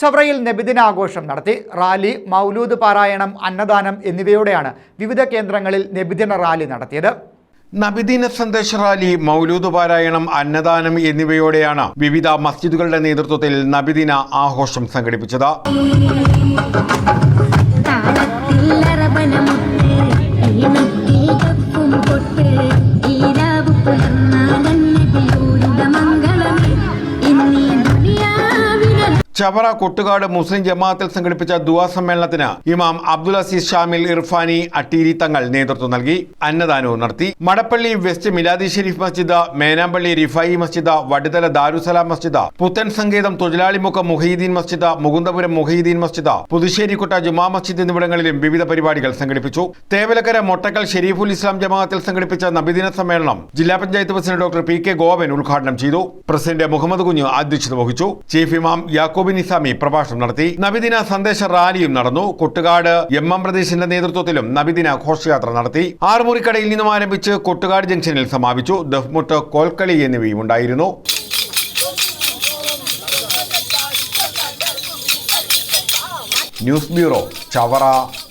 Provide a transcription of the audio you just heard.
ചവറയിൽ നബിദിനാഘോഷം നടത്തി. റാലി മൗലൂദ് പാരായണം അന്നദാനം എന്നിവയോടെയാണ് വിവിധ കേന്ദ്രങ്ങളിൽ നബിദിന റാലി നടത്തിയത്. നബിദിന സന്ദേശ റാലി മൗലൂദ് പാരായണം അന്നദാനം എന്നിവയോടെയാണ് വിവിധ മസ്ജിദുകളുടെ നേതൃത്വത്തിൽ നബിദിന ആഘോഷം സംഘടിപ്പിച്ചത്. ചവറ കൊട്ടുകാട് മുസ്ലിം ജമാഅത്തിൽ സംഘടിപ്പിച്ച ദുവാ സമ്മേളനത്തിന് ഇമാം അബ്ദുൽ അസീസ് ഷാമിൽ ഇർഫാനി അട്ടീരി തങ്ങൾ നേതൃത്വം നൽകി അന്നദാനവും നടത്തി. മടപ്പള്ളി വെസ്റ്റ് മിലാദി ഷെരീഫ് മസ്ജിദ് മേനാമ്പള്ളി റിഫായി മസ്ജിദ് വടുതല ദാരുസലാം മസ്ജിദ് പുത്തൻ സങ്കേതം തൊഴിലാളിമുഖം മുഹീദ്ദീൻ മസ്ജിദ് മുകുന്ദപുരം മുഹീദ്ദീൻ മസ്ജിദ് പുതുശ്ശേരിക്കുട്ട ജുമാ മസ്ജിദ് എന്നിവിടങ്ങളിലും വിവിധ പരിപാടികൾ സംഘടിപ്പിച്ചു. തേവലക്കര മൊട്ടക്കൽ ഷെരീഫുൽ ഇസ്ലാം ജമാഅത്തിൽ സംഘടിപ്പിച്ച നബിദിന സമ്മേളനം ജില്ലാ panchayat president doctor P K Gopan ഉദ്ഘാടനം ചെയ്തു. പ്രസിഡന്റ് മുഹമ്മദ് കുഞ്ഞ് അധ്യക്ഷത വഹിച്ചു. ചീഫ് ഇമാം യാക്കൂബിൻ ഇസാമി പ്രഭാഷണം നടത്തി. നബിദിന സന്ദേശ റാലിയും നടന്നു. കൊട്ടുകാട് എം എം പ്രദേശിന്റെ നേതൃത്വത്തിലും നബിദിന ഘോഷയാത്ര നടത്തി. ആറുമുറിക്കടയിൽ നിന്നും ആരംഭിച്ച് കൊട്ടുകാട് ജംഗ്ഷനിൽ സമാപിച്ചു. ദഫ്മുട്ട് കോൽക്കളി എന്നിവയും ഉണ്ടായിരുന്നു. News bureau Chavara.